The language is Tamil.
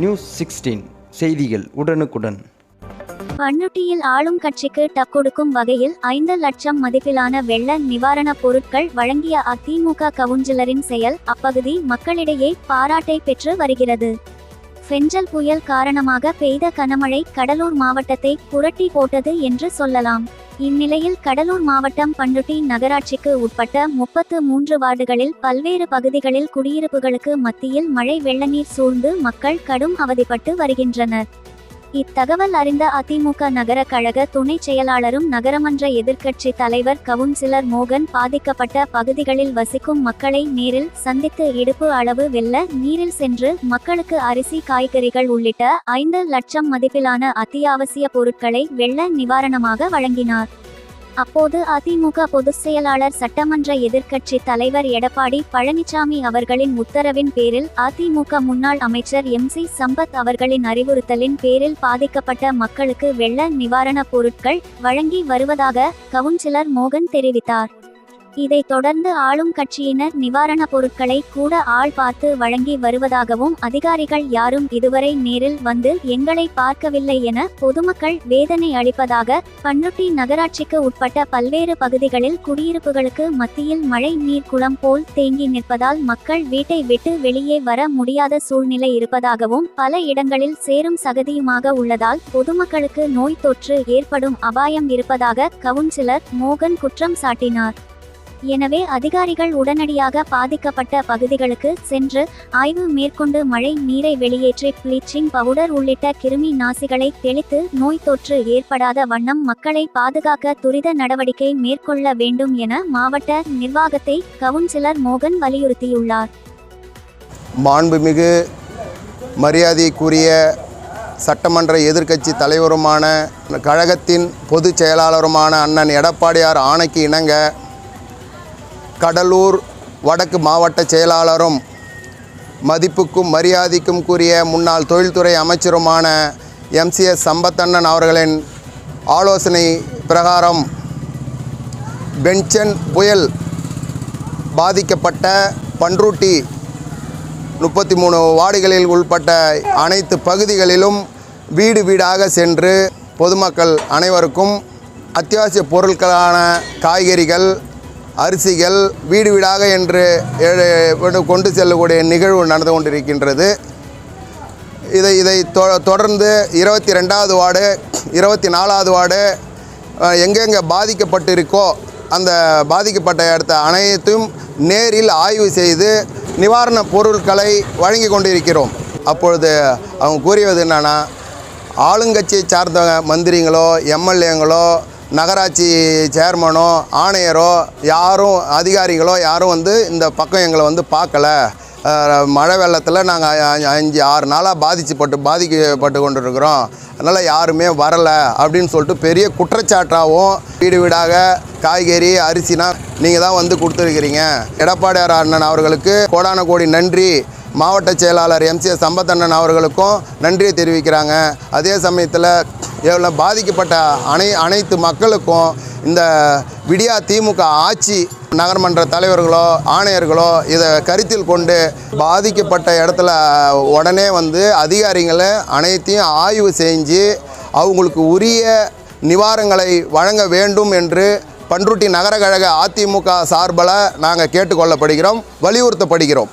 நியூஸ் சிக்ஸ்டீன் செய்திகள் உடனுக்குடன். பண்ருட்டியில் ஆளும் கட்சிக்கு டக்கொடுக்கும் வகையில் ஐந்து லட்சம் மதிப்பிலான வெள்ள நிவாரணப் பொருட்கள் வழங்கிய அதிமுக கவுன்சிலரின் செயல் அப்பகுதி மக்களிடையே பாராட்டை பெற்று வருகிறது. ஃபெஞ்சல் புயல் காரணமாக பெய்த கனமழை கடலூர் மாவட்டத்தை புரட்டி போட்டது என்று சொல்லலாம். இந்நிலையில் கடலூர் மாவட்டம் பண்ருட்டி நகராட்சிக்கு உட்பட்ட முப்பத்து மூன்று வார்டுகளில் பல்வேறு பகுதிகளில் குடியிருப்புகளுக்கு மத்தியில் மழை வெள்ளநீர் சூழ்ந்து மக்கள் கடும் அவதிப்பட்டு வருகின்றனர். இத்தகவல் அறிந்த அதிமுக நகர கழக துணை செயலாளரும் நகரமன்ற எதிர்க்கட்சி தலைவர் கவுன்சிலர் மோகன் பாதிக்கப்பட்ட பகுதிகளில் வசிக்கும் மக்களை நேரில் சந்தித்து இடுப்பு அளவு வெல்ல நீரில் சென்று மக்களுக்கு அரிசி காய்கறிகள் உள்ளிட்ட ஐந்து லட்சம் மதிப்பிலான அத்தியாவசிய பொருட்களை வெள்ள நிவாரணமாக வழங்கினார். அப்போது அதிமுக பொதுச் செயலாளர் சட்டமன்ற எதிர்க்கட்சி தலைவர் எடப்பாடி பழனிசாமி அவர்களின் உத்தரவின் பேரில் அதிமுக முன்னாள் அமைச்சர் எம் சி சம்பத் அவர்களின் அறிவுறுத்தலின் பேரில் பாதிக்கப்பட்ட மக்களுக்கு வெள்ள நிவாரணப் பொருட்கள் வழங்கி வருவதாக கவுன்சிலர் மோகன் தெரிவித்தார். இதைத் தொடர்ந்து ஆளும் கட்சியினர் நிவாரணப் பொருட்களை கூட ஆள் பார்த்து வழங்கி வருவதாகவும் அதிகாரிகள் யாரும் இதுவரை நேரில் வந்து எங்களை பார்க்கவில்லை என பொதுமக்கள் வேதனை அளிப்பதாக பண்ருட்டி நகராட்சிக்கு உட்பட்ட பல்வேறு பகுதிகளில் குடியிருப்புகளுக்கு மத்தியில் மழை நீர் குளம் போல் தேங்கி நிற்பதால் மக்கள் வீட்டை விட்டு வெளியே வர முடியாத சூழ்நிலை இருப்பதாகவும் பல இடங்களில் சேரும் சகதியுமாக உள்ளதால் பொதுமக்களுக்கு நோய் தொற்று ஏற்படும் அபாயம் இருப்பதாக கவுன்சிலர் மோகன் குற்றம் சாட்டினார். எனவே அதிகாரிகள் உடனடியாக பாதிக்கப்பட்ட பகுதிகளுக்கு சென்று ஆய்வு மேற்கொண்டு மழை நீரை வெளியேற்றி ப்ளீச்சிங் பவுடர் உள்ளிட்ட கிருமி நாசிகளை தெளித்து நோய் தொற்று ஏற்படாத வண்ணம் மக்களை பாதுகாக்க துரித நடவடிக்கை மேற்கொள்ள வேண்டும் என மாவட்ட நிர்வாகத்தை கவுன்சிலர் மோகன் வலியுறுத்தியுள்ளார். மாண்புமிகு மரியாதைக்குரிய சட்டமன்ற எதிர்க்கட்சி தலைவருமான கழகத்தின் பொதுச் செயலாளருமான அண்ணன் எடப்பாடியார் ஆணைக்கு இணங்க கடலூர் வடக்கு மாவட்ட செயலாளரும் மதிப்புக்கும் மரியாதைக்கும் கூறிய முன்னாள் தொழில்துறை அமைச்சருமான எம்சிஎஸ் சம்பத்தண்ணன் அவர்களின் ஆலோசனை பிரகாரம் பென்சன் புயல் பாதிக்கப்பட்ட பன்ருட்டி முப்பத்தி மூணு வார்டுகளில் உள்பட்ட அனைத்து பகுதிகளிலும் வீடு வீடாக சென்று பொதுமக்கள் அனைவருக்கும் அத்தியாவசிய பொருட்களான காய்கறிகள் அரிசிகள் வீடு வீடாக என்று கொண்டு செல்லக்கூடிய நிகழ்வு நடந்து கொண்டிருக்கின்றது. இதை இதை தொ தொடர்ந்து இருபத்தி ரெண்டாவது வார்டு இருபத்தி நாலாவது வார்டு எங்கெங்கே எங்கெங்கே பாதிக்கப்பட்டிருக்கோ அந்த பாதிக்கப்பட்ட இடத்த அனைத்தும் நேரில் ஆய்வு செய்து நிவாரணப் பொருட்களை வழங்கி கொண்டிருக்கிறோம். அப்பொழுது அவங்க கூறியது என்னென்னா ஆளுங்கட்சியை சார்ந்த மந்திரிங்களோ எம்எல்ஏங்களோ நகராட்சி சேர்மனோ ஆணையரோ யாரும் அதிகாரிகளோ யாரும் வந்து இந்த பக்கம் எங்களை வந்து பார்க்கல. மழை வெள்ளத்தில் நாங்கள் அஞ்சு ஆறு நாளாக பாதிச்சுப்பட்டு பாதிக்கப்பட்டு கொண்டு இருக்கிறோம் அதனால் யாருமே வரலை அப்படின்னு சொல்லிட்டு பெரிய குற்றச்சாட்டாகவும் வீடு வீடாக காய்கறி அரிசினா நீங்கள் தான் வந்து கொடுத்துருக்கிறீங்க. எடப்பாடியார் அண்ணன் அவர்களுக்கு கோடான கோடி நன்றி. மாவட்ட செயலாளர் எம்சிஎஸ் சம்பத் அண்ணன் அவர்களுக்கும் நன்றியை தெரிவிக்கிறாங்க. அதே சமயத்தில் இதில் பாதிக்கப்பட்ட அனை அனைத்து மக்களுக்கும் இந்த விடியா திமுக ஆட்சி நகர்மன்ற தலைவர்களோ ஆணையர்களோ இதை கருத்தில் கொண்டு பாதிக்கப்பட்ட இடத்துல உடனே வந்து அதிகாரிகளை அனைத்தையும் ஆய்வு செஞ்சு அவங்களுக்கு உரிய நிவாரணங்களை வழங்க வேண்டும் என்று பன்ருட்டி நகர கழக அதிமுக சார்பில் நாங்கள் கேட்டுக்கொள்ளப்படுகிறோம் வலியுறுத்தப்படுகிறோம்.